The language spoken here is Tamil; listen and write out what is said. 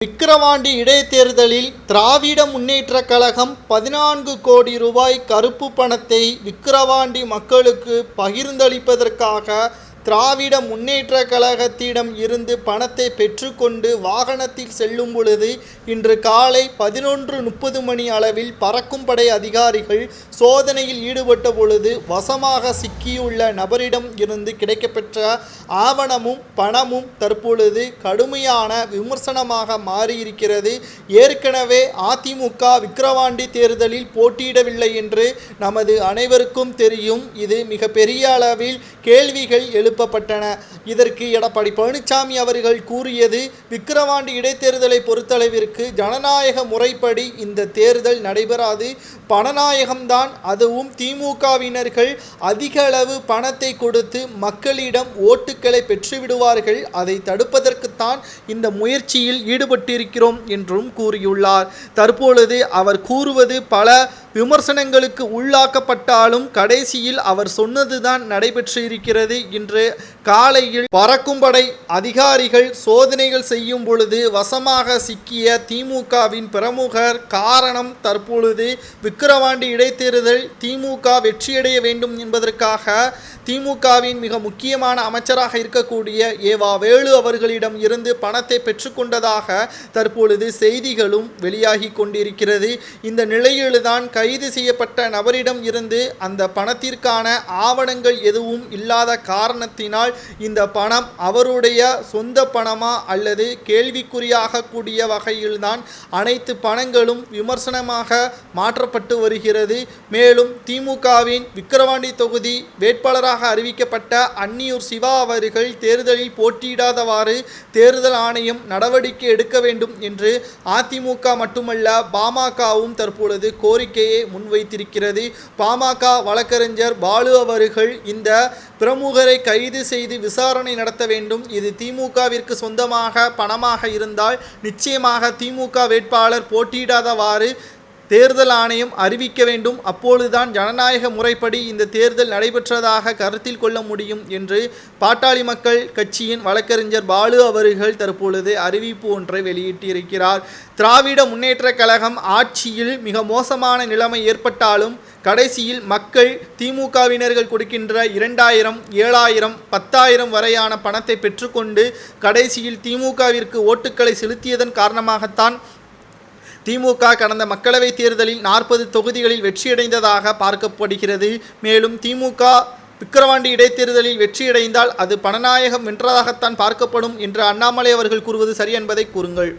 விக்கிரவாண்டி இடைத்தேர்தலில் திராவிட முன்னேற்ற கழகம் பதினான்கு கோடி ரூபாய் கருப்பு பணத்தை விக்கிரவாண்டி மக்களுக்கு பகிர்ந்தளிப்பதற்காக திராவிட முன்னேற்ற கழகத்திடம் இருந்து பணத்தை பெற்றுக்கொண்டு வாகனத்தில் செல்லும் பொழுது இன்று காலை பதினொன்று முப்பது மணி அளவில் பறக்கும் படை அதிகாரிகள் சோதனையில் ஈடுபட்ட பொழுது வசமாக சிக்கியுள்ள நபரிடம் இருந்து கிடைக்கப்பெற்ற ஆவணமும் பணமும் தற்பொழுது கடுமையான விமர்சனமாக மாறியிருக்கிறது. ஏற்கனவே அதிமுக விக்கிரவாண்டி தேர்தலில் போட்டியிடவில்லை என்று நமது அனைவருக்கும் தெரியும். இது மிகப்பெரிய அளவில் கேள்விகள் எழுப்பப்பட்டன இதற்கு எடப்பாடி பழனிசாமி அவர்கள் கூறியது விக்கிரவாண்டி இடைத்தேர்தலை பொறுத்தளவிற்கு ஜனநாயக முறைப்படி இந்த தேர்தல் நடைபெறாது. பணநாயகம்தான். அதுவும் திமுகவினர்கள் அதிக அளவு பணத்தை கொடுத்து மக்களிடம் ஓட்டுக்களை பெற்றுவிடுவார்கள். அதை தடுப்பதற்குத்தான் இந்த முயற்சியில் ஈடுபட்டிருக்கிறோம் என்றும் கூறியுள்ளார். தற்பொழுது அவர் கூறுவது பல விமர்சனங்களுக்கு உள்ளாக்கப்பட்டாலும் கடைசியில் அவர் சொன்னதுதான் நடைபெற்று இருக்கிறது இன்று காலையில் பறக்கும்படை அதிகாரிகள் சோதனைகள் செய்யும் பொழுது வசமாக சிக்கிய திமுகவின் பிரமுகர் காரணம் தற்பொழுது விக்கிரவாண்டி இடைத்தேர்தல் திமுக வெற்றியடைய வேண்டும் என்பதற்காக திமுகவின் மிக முக்கியமான அமைச்சராக இருக்கக்கூடிய ஏவா வேலு அவர்களிடம் இருந்து பணத்தை பெற்றுக்கொண்டதாக தற்பொழுது செய்திகளும் வெளியாகி கொண்டிருக்கிறது. இந்த நிலையில்தான் கைது செய்யப்பட்ட நபரிடம் இருந்து அந்த பணத்திற்கான ஆவணங்கள் எதுவும் இல்லாத காரணத்தினால் இந்த பணம் அவருடைய சொந்த பணமா அல்லது கேள்விக்குறியாக கூடிய வகையில்தான் அனைத்து பணங்களும் விமர்சனமாக மாற்றப்பட்டு வருகிறது. மேலும் திமுகவின் விக்கிரவாண்டி தொகுதி வேட்பாளராக அறிவிக்கப்பட்ட அன்னியூர் சிவா அவர்கள் தேர்தலில் போட்டியிடாதவாறு தேர்தல் ஆணையம் நடவடிக்கை எடுக்க வேண்டும் என்று அதிமுக மட்டுமல்ல பாமகவும் தற்பொழுது கோரிக்கை கோரிக்கையை முன்வைத்திருக்கிறது. பாமக வழக்கறிஞர் பாலு அவர்கள் இந்த பிரமுகரை கைது செய்து விசாரணை நடத்த வேண்டும். இது திமுகவிற்கு சொந்தமாக பணமாக இருந்தால் நிச்சயமாக திமுக வேட்பாளர் போட்டியிடாதவாறு தேர்தல் ஆணையம் அறிவிக்க வேண்டும். அப்பொழுதுதான் ஜனநாயக முறைப்படி இந்த தேர்தல் நடைபெற்றதாக கருத்தில் கொள்ள முடியும் என்று பாட்டாளி மக்கள் கட்சியின் வழக்கறிஞர் பாலு அவர்கள் தற்பொழுது அறிவிப்பு ஒன்றை வெளியிட்டிருக்கிறார். திராவிட முன்னேற்றக் கழகம் ஆட்சியில் மிக மோசமான நிலைமை ஏற்பட்டாலும் கடைசியில் மக்கள் திமுகவினர்கள் கொடுக்கின்ற இரண்டாயிரம் ஏழாயிரம் பத்தாயிரம் வரையான பணத்தை பெற்றுக்கொண்டு கடைசியில் திமுகவிற்கு ஓட்டுக்களை செலுத்தியதன் காரணமாகத்தான் திமுக கடந்த மக்களவைத் தேர்தலில் நாற்பது தொகுதிகளில் வெற்றியடைந்ததாக பார்க்கப்படுகிறது. மேலும் திமுக விக்கிரவாண்டி இடைத்தேர்தலில் வெற்றியடைந்தால் அது பணநாயகம் வென்றதாகத்தான் பார்க்கப்படும் என்று அண்ணாமலை அவர்கள் கூறுவது சரி என்பதை கூறுங்கள்.